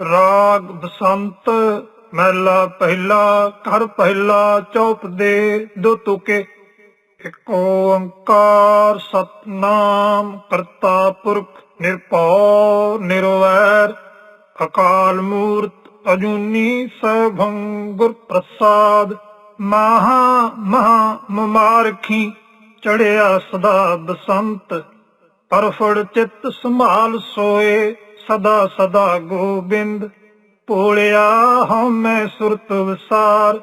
ਰਾਗ ਬਸੰਤ ਮਹਿਲਾ ਪਹਿਲਾ, ਘਰ ਪਹਿਲਾ, ਚੌਪ ਦੇ ਦੋ ਤੁਕੇ। ਇੱਕ ਓੰਕਾਰ ਸਤਨਾਮ ਕਰਤਾ ਪੁਰਖ ਨਿਰਭਉ ਨਿਰਵੈਰ ਅਕਾਲ ਮੂਰਤ ਅਜੂਨੀ ਸਭੰ ਗੁਰ ਪ੍ਰਸਾਦ। ਮਹਾ ਮਹਾ ਮਮਾਰਖੀ ਚੜਿਆ ਸਦਾ ਬਸੰਤ, ਪਰਫੜ ਚਿੱਤ ਸੰਭਾਲ ਸੋਏ। ਸਦਾ ਸਦਾ ਗੋਬਿੰਦ ਪੋਲਿਆ ਹਉ ਮੈਂ ਸੁਰਤ ਵਿਸਾਰ,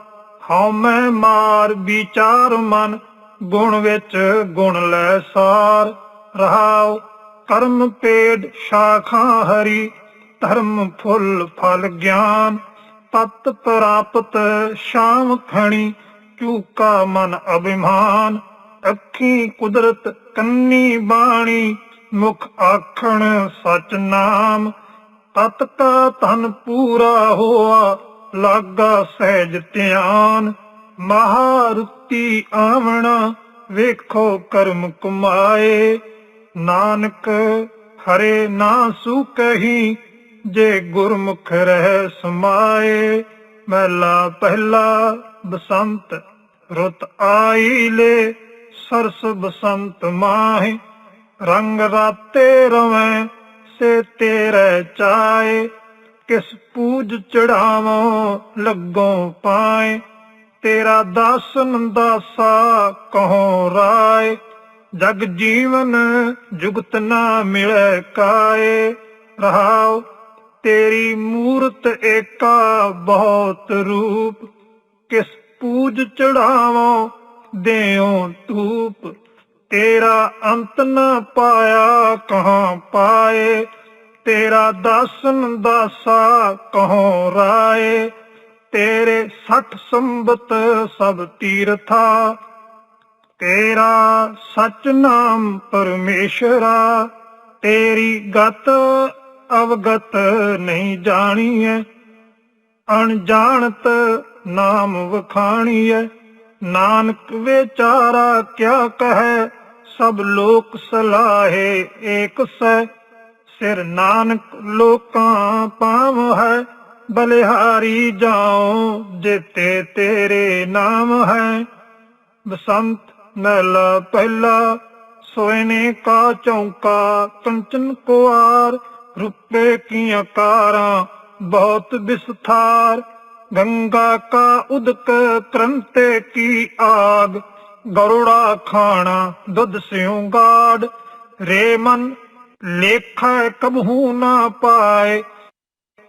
ਹਉ ਮਾਰ ਵਿਚਾਰ ਮਨ, ਗੁਣ ਵਿੱਚ ਗੁਣ ਲੈ ਸਾਰ। ਰਹਾਉ ਕਰਮ ਪੇੜ ਸ਼ਾਖਾ ਹਰੀ, ਧਰਮ ਫੁੱਲ ਫਲ ਗਿਆਨ। ਤਤ ਪ੍ਰਾਪਤ ਸ਼ਾਮ ਖਣੀ, ਚੂਕਾ ਮਨ ਅਭਿਮਾਨ। ਅੱਖੀ ਕੁਦਰਤ ਕੰਨੀ ਬਾਣੀ ਮੁਖ ਆਖਣ ਸਚ ਨਾਮ, ਤਤ ਕਾ ਤਨ ਪੂਰਾ ਹੋਆ, ਲਾਗਾ ਸਹਿਜ ਧਿਆਨ। ਮਹਾਰੁਤੀ ਆਵਣਾ, ਵੇਖੋ ਕਰਮ ਕਮਾਏ। ਨਾਨਕ ਹਰੇ ਨਾ ਸੂ ਕਹੀ, ਜੇ ਗੁਰਮੁਖ ਰਹਿ ਸਮਾਏ। ਮਹਿਲਾ ਪਹਿਲਾ ਬਸੰਤ, ਰੁੱਤ ਆਈ ਲੈ, ਸਰਸ ਬਸੰਤ ਮਾਹੇ। ਰੰਗ ਰਾਤੇ ਰਵੇਂ, ਸੇ ਤੇਰੇ ਚਾਏ। ਕਿਸ ਪੂਜ ਚੜਾਵੋ ਲੱਗੋ ਪਾਏ। ਤੇਰਾ ਦਾਸਨ ਦਾਸਾ ਕਹੋ ਰਾਏ। ਜਗ ਜੀਵਨ ਜੁਗਤ ਨਾ ਮਿਲੇ ਕਾਏ। ਰਹਾਉ, ਤੇਰੀ ਮੂਰਤ ਏਕਾ ਬਹੁਤ ਰੂਪ। ਕਿਸ ਪੂਜ ਚੜਾਵੋ ਦੇਉ ਧੂਪ। ਤੇਰਾ ਅੰਤ ਨ ਪਾਇਆ ਕਹਾਂ ਪਾਏ, ਤੇਰਾ ਦਾਸਨ ਦਾਸਾ ਕਹੋ ਰਾਏ, ਤੇਰੇ ਸਠ ਸੰਬਤ ਸਭ ਤੀਰਥਾ, ਤੇਰਾ ਸਚ ਨਾਮ ਪਰਮੇਸ਼ਰਾ, ਤੇਰੀ ਗਤ ਅਵਗਤ ਨਹੀਂ ਜਾਣੀਐ, ਅਣਜਾਣਤ ਨਾਮ ਵਖਾਣੀਐ, ਨਾਨਕ ਵਿਚਾਰਾ ਕਿਆ ਕਹੈ ਸਭ ਲੋਕ ਸਲਾਹੇ ਏਕ ਸੈ ਸਿਰ ਨਾਨਕ ਲੋਕਾਂ ਪਾਵ ਹੈ। ਬਲਿਹਾਰੀ ਜਾਉ ਜਿਤੇ ਤੇਰੇ ਨਾਮ ਹੈ। ਬਸੰਤ ਮਹਿਲਾ ਪਹਿਲਾ, ਸੋਇਨੇ ਕਾ ਚੌਂਕਾ ਕੰਚਨ ਕੁਆਰ ਰੁਪਏ ਕੀਆਂ ਕਾਰਾਂ ਬਹੁਤ ਵਿਸਥਾਰ ਗੰਗਾ ਕਾ ਉਦਕ ਕਰੰਤੇ ਕੀ ਆਗ। ਗਰੁੜਾ ਖਾਣਾ ਦੁੱਧ ਸਿਉ ਗਾੜ। ਰੇ ਮਨ ਲੇਖਾ ਕਬਹੂ ਨਾ ਪਾਏ,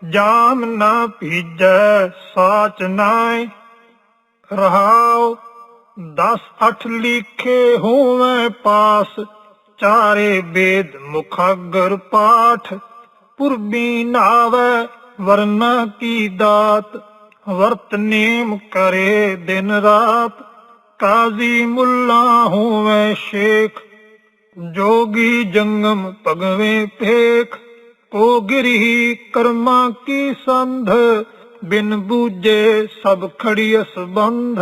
ਜਾਮ ਨਾ ਭੀਜੈ ਸਾਚ ਨਾਏ। ਰਹਾਉ ਦਸ ਅਠ ਲਿਖੇ ਹੋਵੇਂ ਪਾਸ, ਚਾਰੇ ਵੇਦ ਮੁਖਾਗਰ ਪਾਠ। ਪੁਰਬੀ ਨਾਵੇ ਵਰਨਾ ਕੀ ਦਾਤ, ਵਰਤ ਨੇਮ ਕਰੇ ਦਿਨ ਰਾਤ। ਕਾਜ਼ੀ ਮੁੱਲਾ ਹੋਵੇ ਸ਼ੇਖ, ਜੋਗੀ ਜੰਗਮ ਭਗਵੇਂ ਭੇਖ। ਕੋ ਗਿਰੀ ਕਰਮਾ ਕੀ ਸੰਧ, ਬਿਨ ਬੂਝੇ ਸਭ ਖੜੀ ਸੰਬੰਧ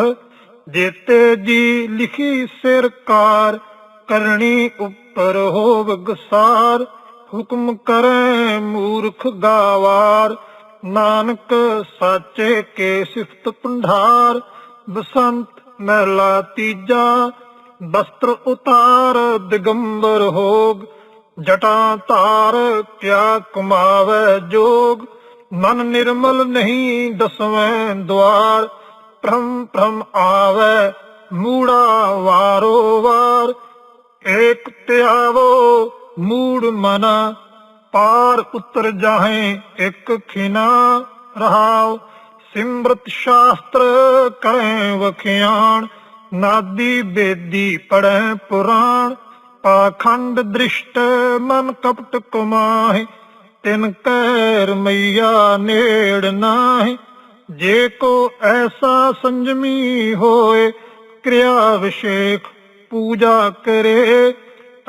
ਜੇਤੇ ਜੀ ਲਿਖੀ ਸਿਰਕਾਰ, ਕਰਨੀ ਉੱਪਰ ਹੋਵ ਗਸਾਰ। ਹੁਕਮ ਕਰੈ ਮੂਰਖ ਗਾਵਾਰ, ਨਾਨਕ ਸਾਚੇ ਕੇ ਸਿਫਤ ਪੰਢਾਰ ਬਸੰਤ ਮਹਿਲਾ ਤੀਜਾ, ਬਸਤਰ ਉਤਾਰ, ਦਿਗੰਬਰ ਹੋਗ। ਜਟਾਂ ਧਾਰ, ਕਿਆ ਕਮਾਵੇ ਜੋਗ। ਮਨ ਨਿਰਮਲ ਨਹੀਂ ਦਸਵੇਂ ਦਵਾਰ ਭ੍ਰਮ ਭ੍ਰਮ ਆਵੇ, ਮੂੜਾ ਵਾਰੋ ਵਾਰ। ਏਕ ਧਿਆਵੋ, ਮੂੜ ਮਨਾ। ਪਾਰ ਉਤਰ ਜਾਹੇ ਇੱਕ ਖਿਨਾ। ਰਹਾਉ ਸਿਮਰਤ ਸ਼ਾਸਤਰ ਕਰੇ ਵਖਿਆਣ, ਨਾਦੀ ਬੇਦੀ ਪੜੈ ਪੁਰਾਣ, ਪਾਖੰਡ ਦ੍ਰਿਸ਼ਟ ਮਨ ਕਪਟ ਕੁਮਾਹਿ, ਤਿਨ ਕਹਿ ਮਈਆ ਨੇੜ ਨਾਹਿ, ਜੇ ਕੋ ਐਸਾ ਸੰਜਮੀ ਹੋਏ, ਕਿਰਿਆ ਵਿਸ਼ੇਖ ਪੂਜਾ ਕਰੇ,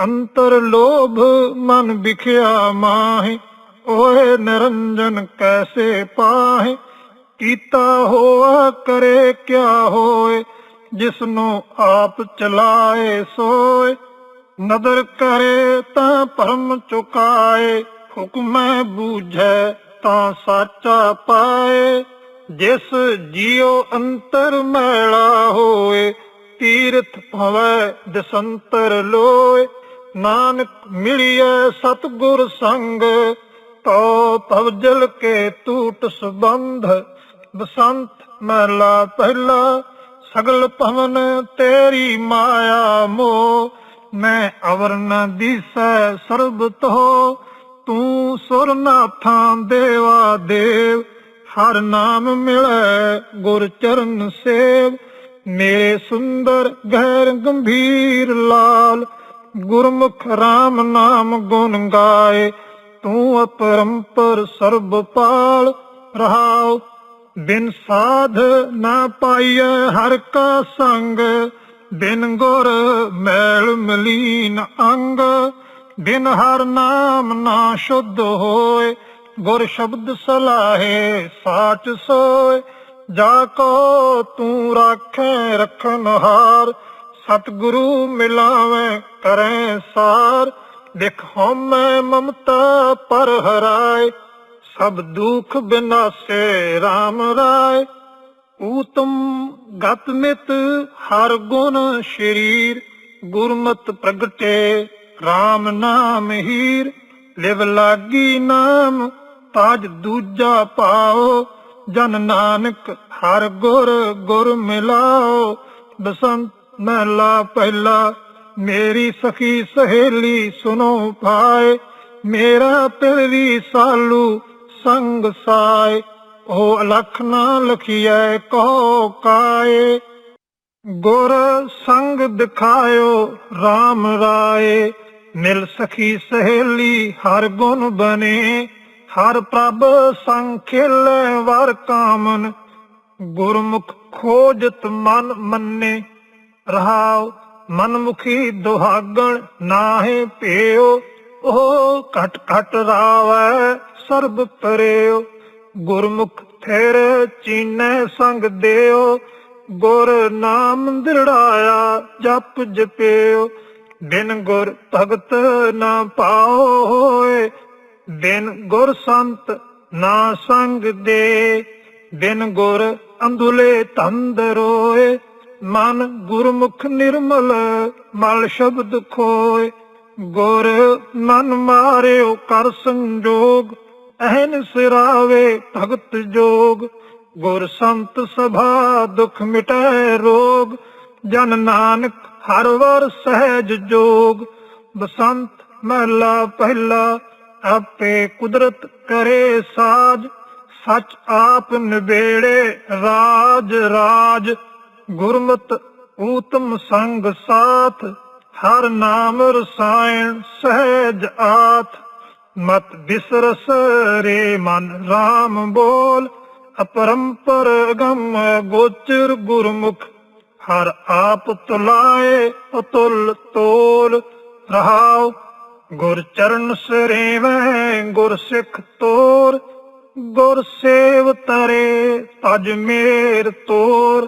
ਅੰਤਰ ਲੋਭ ਮਨ ਵਿਖਿਆ ਮਾਹਿ ਓਏ ਨਿਰੰਜਨ ਕੈਸੇ ਪਾਹੇ ਕੀਤਾ ਹੋਆ ਕਰੇ ਕਿਆ ਹੋਏ, ਜਿਸਨੂੰ ਆਪ ਚਲਾਏ ਸੋਏ। ਨਦਰ ਕਰੇ ਤਾਂ ਭਰਮ ਚੁਕਾਏ, ਹੁਕਮੈ ਬੂਝੈ ਤਾਂ ਸਾਚਾ ਪਾਏ। ਜਿਸ ਜੀਉ ਅੰਤਰ ਮੈਲਾ ਹੋਏ, ਤੀਰਥ ਭਵੈ ਦਸੰਤਰ ਲੋਏ। ਨਾਨਕ ਮਿਲਿਐ ਸਤਗੁਰ ਸੰਗ ਤੋ ਭਵਜਲ ਕੇ ਟੂਟ ਸੰਬੰਧ ਬਸੰਤ ਮਹਲਾ ਪਹਿਲਾ, ਸਗਲ ਭਵਨ ਤੇਰੀ ਮਾਇਆ ਮੋ। ਮੈਂ ਅਵਰ ਨ ਦਿਸੈ ਸਰਬ ਤੋ, ਤੂੰ ਸੁਰਨਾਥਾਂ ਦੇਵਾ ਦੇਵ। ਹਰ ਨਾਮ ਮਿਲੈ ਗੁਰ ਚਰਨ ਸੇਵ। ਮੇਰੇ ਸੁੰਦਰ, ਗਹਿਰ, ਗੰਭੀਰ ਲਾਲ, ਗੁਰਮੁਖ RAM ਨਾਮ ਗੁਣ ਗਾਏ। ਤੂੰ ਅਪਰੰਪਰ ਸਰਬ ਪਾਲ, ਰਹਾਉ ਬਿਨ ਸਾਧ ਨਾ ਪਾਈਐ ਹਰ ਕਾ ਸੰਗ, ਬਿਨ ਗੁਰ ਮੈਲ ਮਲੀਨ ਅੰਗ। ਬਿਨ ਹਰ ਨਾਮ ਨਾ ਸ਼ੁੱਧ ਹੋਏ, ਗੁਰ ਸ਼ਬਦ ਸਲਾਹੇ ਸਾਚ ਸੋਏ। ਜਾ ਕੋ ਤੂੰ ਰਾਖੇ ਰਖਨ ਹਾਰ, ਸਤਿਗੁਰੂ ਮਿਲਾਵੇਂ ਕਰੈ ਸਾਰ। ਦੇਖ ਹਉਮੈ ਮਮਤਾ ਪਰ ਹਰਾਏ ਸਭ ਦੁਖ ਬਿਨਾਸੇ RAM ਰਾਏ। ਊਤਮ ਗਤ ਮਿਤ ਹਰ ਗੁਣ ਸ਼ਰੀਰ, ਗੁਰਮਤ ਪ੍ਰਗਟੇ RAM ਨਾਮ ਹੀਰ। ਲਿਵ ਲਾਗੀ ਨਾਮ, ਤਾਜ ਦੂਜਾ ਪਾਓ। ਜਨ ਨਾਨਕ ਹਰ ਗੁਰ ਗੁਰ ਮਿਲਾਓ। ਬਸੰਤ ਮਹਲਾ ਪਹਿਲਾ, ਮੇਰੀ ਸਖੀ ਸਹੇਲੀ ਸੁਨੋ ਭਾਏ। ਮੇਰਾ ਪਿਰਵੀ ਸਾਲੂ ਸੰਗ ਸਾਏ, ਉਹ ਅਲਖ ਨਾ ਲਖੀਐ, ਕਹੋ ਕਾਏ। ਗੁਰ ਸੰਗ ਦਿਖਾਇਓ RAM ਰਾਏ। ਮਿਲ ਸਖੀ ਸਹੇਲੀ, ਹਰ ਗੁਣ ਬਨੇ ਹਰ ਪ੍ਰਭ ਸੰਗ ਖੇਲੇ, ਵਰ ਕਾਮਨ। ਗੁਰਮੁਖ ਖੋਜਤ ਮਨ ਮੰਨੇ। ਰਹਾਉ ਮਨਮੁਖੀ ਦੁਹਾਗਣ, ਨਾਹੇ ਭੇਉ। ਉਹ ਘਟ ਘਟ ਰਾਵੈ ਸਰਬ ਪਰਿਓ, ਗੁਰਮੁਖ ਥਿਰ ਚੀਨੈ ਸੰਗ ਦਿਓ, ਗੁਰ ਨਾਮ ਦਿੜਾਇਆ ਜਪ ਜਪਿਓ। ਬਿਨ ਗੁਰ ਭਗਤ ਨਾ ਪਾਓ ਹੋਏ, ਬਿਨ ਗੁਰ ਸੰਤ ਨਾ ਸੰਗ ਦੇ। ਬਿਨ ਗੁਰ ਅੰਧੁਲੇ ਤੰਦ ਰੋਏ, ਮਨ ਗੁਰਮੁਖ ਨਿਰਮਲ ਮਲ ਸ਼ਬਦ ਖੋਏ। ਗੁਰ ਮਨ ਮਾਰਿਓ ਕਰ ਸੰਜੋਗ ਅਹਨ ਸਿਰਾਵੇ ਭਗਤ ਜੋਗ, ਗੁਰ ਸੰਤ ਸਭਾ ਦੁਖ ਮਿਟੈ ਰੋਗ, ਜਨ ਨਾਨਕ ਹਰ ਵਰ ਸਹਿਜ ਜੋਗ, ਬਸੰਤ ਮਹਲਾ ਪਹਿਲਾ ਆਪੇ ਕੁਦਰਤ ਕਰੇ ਸਾਜ, ਸਚ ਆਪ ਨਿਬੇੜੇ ਰਾਜ ਰਾਜ, ਗੁਰਮਤ ਊਤਮ ਸੰਗ ਸਾਥ, ਹਰ ਨਾਮ ਰਸਾਇਣ ਸਹਿਜ ਆਥ। ਮਤ ਬਿਸਰਸ ਰੇ ਮਨ RAM ਬੋਲ, ਅਪਰੰਪਰ ਗਮ ਗੋਚਰ ਗੁਰਮੁਖ। ਹਰ ਆਪ ਤੁਲਾਏ, ਅਤੁਲ ਤੋਲ, ਰਹਾਉ, ਗੁਰ ਚਰਨ ਸਰੇਵੈ, ਗੁਰ ਸਿੱਖ ਤੋਰ। ਗੁਰ ਸੇਵ ਤਰੇ, ਤਜ ਮੇਰ ਤੋਰ।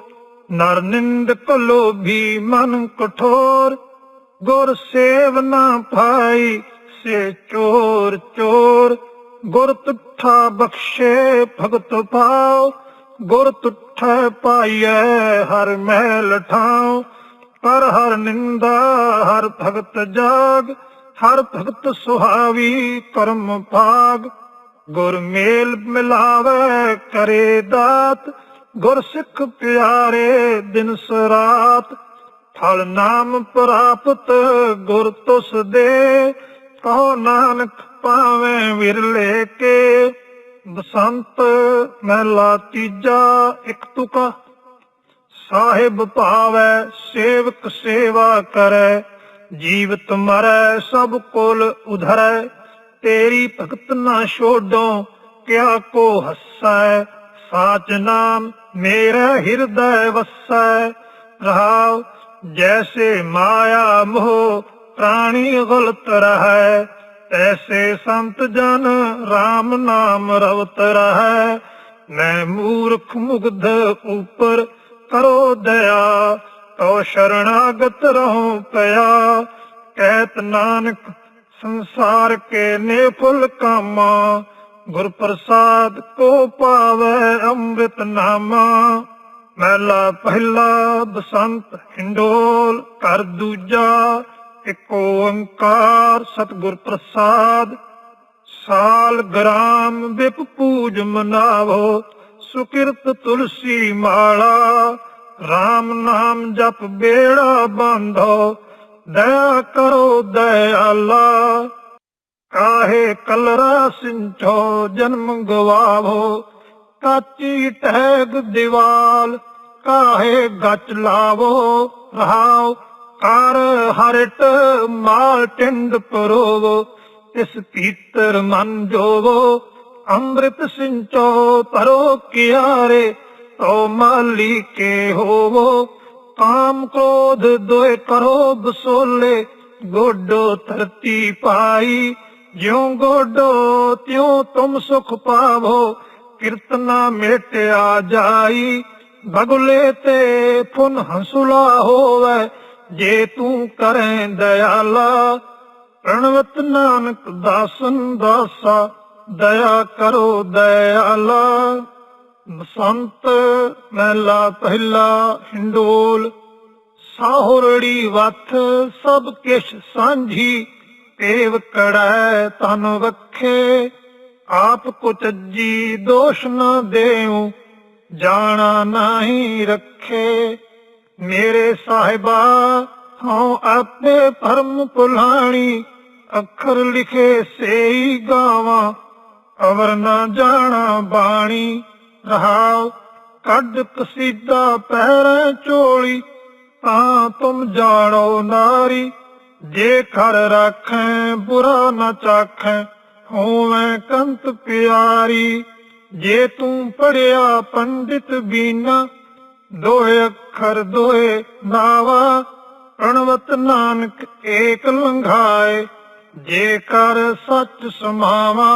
ਨਰ ਨਿੰਦ ਕਲੋ ਮਨ ਕਠੋਰ। ਗੁਰ ਸੇਵ ਨਾ ਭਾਈ ਸੇ ਚੋਰ ਚੋਰ। ਗੁਰ ਤੁਠਾ ਬਖਸ਼ੇ ਭਗਤ ਪਾਓ ਗੁਰ ਤੁਠਾ ਪਾਈਐ ਹਰ ਮਹਿਲ ਠਾਉ। ਪਰ ਹਰ ਨਿੰਦਾ, ਹਰ ਭਗਤ ਜਾਗ। ਹਰ ਭਗਤ ਸੁਹਾਵੀ ਕਰਮ ਭਾਗ। ਗੁਰ ਮੇਲ ਮਿਲਾਵੇ ਕਰੇ ਦਾਤ। ਗੁਰ ਸਿੱਖ ਪਿਆਰੇ ਦਿਨ ਸਰਾਤ। ਫਲ ਨਾਮ ਪ੍ਰਾਪਤ ਗੁਰ ਤੁਸ ਦੇ। ਕਹੋ ਨਾਨਕ ਪਾਵੇਂ ਵਿਰਲੇ ਕੇ। ਬਸੰਤ ਮਹਿਲਾ ਤੀਜਾ, ਇੱਕ ਤੁਕਾ ਸਾਹਿਬ ਭਾਵੈ, ਸੇਵਕ ਸੇਵਾ ਕਰੈ। ਜੀਵਤ ਮਰੈ, ਸਭ ਕੁਲ ਉਧਰੈ। ਤੇਰੀ ਭਗਤ ਨਾ ਛੋਡੋ, ਕਿਆ ਕੋ ਹੱਸੈ। ਸਾਚ ਨਾਮ ਮੇਰਾ ਹਿਰਦੈ ਵਸੈ। ਰਹਾਉ, ਜੈਸੇ ਮਾਇਆ ਮੋਹ ਪ੍ਰਾਣੀ ਗਲਤ ਰਹੈ ਤੈਸੇ ਸੰਤ ਜਨ RAM ਨਾਮ ਰਵਤ ਰਹੈ। ਮੈਂ ਮੂਰਖ ਮੁਗਧ ਉਪਰ ਕਰੋ ਦਇਆ ਤੋ ਸ਼ਰਣਾਗਤ ਰਹੋ ਪਿਆ। ਕਹਿਤ ਨਾਨਕ ਸੰਸਾਰ ਕੇ ਨੇ ਕਾਮਾ, ਗੁਰ ਪ੍ਰਸਾਦ ਕੋ ਪਾਵੇ ਅੰਮ੍ਰਿਤ ਨਾਮਾ। ਮਹਿਲਾ ਪਹਿਲਾ ਬਸੰਤ ਹਿੰਡੋਲ ਕਰ ਦੂਜਾ ਇੱਕ ਓੰਕਾਰ ਸਤਿਗੁਰ ਪ੍ਰਸਾਦ, ਸਾਲ ਗ੍ਰਾਮ ਵਿਪ ਪੂਜ ਮਨਾਵੋ, ਸੁਕਿਰਤ ਤੁਲਸੀ ਮਾਲਾ RAM ਨਾਮ ਜਪ ਬੇੜਾ ਬੰਧੋ, ਦਇਆ ਕਰੋ ਦਇਆਲਾ, ਕਾਹੇ ਕਲਰਾ ਸਿੰਚੋ ਜਨਮ ਗਵਾਵੋ, ਕਾਚੀ ਟਹਿਗ ਦੀਵਾਲ, ਕਾਹੇ ਗੱਚ ਲਾਵੋ ਰਹਾਉ ਕਰ ਹਰਟ ਮਾਲ ਟਿੰਡ ਪਰੋਵੋ ਇਸ ਪੀਤਰ ਮਨ ਜੋਵੋ, ਅੰਮ੍ਰਿਤ ਸਿੰਚੋ ਤਰੋ ਕਿਆਰੇ, ਤੋ ਮਾਲੀ ਕੇ ਹੋਵੋ, ਕਾਮ ਕ੍ਰੋਧ ਦੋਇ ਕਰੋ ਬਸੋਲੇ, ਗੋਡੋ ਧਰਤੀ ਪਾਈ, ਜਿਉ ਗੋਡੋ ਤਿਉ ਤੁਮ ਸੁਖ ਪਾਵੋ, ਕੀਰਤਨਾ ਮੇਟਿਆ ਜਾਈ, ਬਗੁਲੇ ਤੇ ਫੁਨ ਹੰਸੁਲਾ ਹੋਵੇ ਜੇ ਤੂੰ ਕਰੈ ਦਇਆਲਾ, ਪ੍ਰਣਵਤ ਨਾਨਕ ਦਾਸਨ ਦਾਸਾ, ਦਇਆ ਕਰੋ ਦਇਆਲਾ। ਬਸੰਤ ਮਹਿਲਾ ਪਹਿਲਾ ਹਿੰਡੋਲ ਸਾਹੁਰੜੀ ਵਥ, ਸਭ ਕਿਛ ਸਾਂਝੀ ਤੇਵ ਕੜੈ ਤਨ ਵਖੇ। ਆਪ ਕੋ ਦੋਸ਼ ਨਾ ਦੇਉ, ਜਾਣਾ ਨਹੀਂ ਰੱਖੇ। ਮੇਰੇ ਸਾਹਿਬਾ, ਹਉ ਆਪੇ ਭਰਮ ਭੁਲਾਣੀ ਅੱਖਰ ਲਿਖੇ ਸੇਈ ਗਾਵਾਂ, ਅਵਰ ਨਾ ਜਾਣਾ ਬਾਣੀ, ਰਹਾਉ ਕੱਢ ਕਸੀਦਾ ਪਹਿਰੇ ਚੋਲੀ, ਤਾਂ ਤੁਮ ਜਾਣੋ ਨਾਰੀ, ਜੇ ਖਰ ਰੱਖੈ, ਬੁਰਾ ਨਾ ਚਾਖੈ, ਹੋਵੇਂ ਕੰਤ ਪਿਆਰੀ, ਜੇ ਤੂੰ ਪੜਿਆ ਪੰਡਿਤ ਬੀਨਾ ਦੋਏ ਅੱਖਰ ਦੋਏ ਨਾਵਾ ਪ੍ਰਣਵਤ ਨਾਨਕ ਏਕ ਲੰਘਾਏ ਜੇਕਰ ਸੱਚ ਸਮਾਵਾ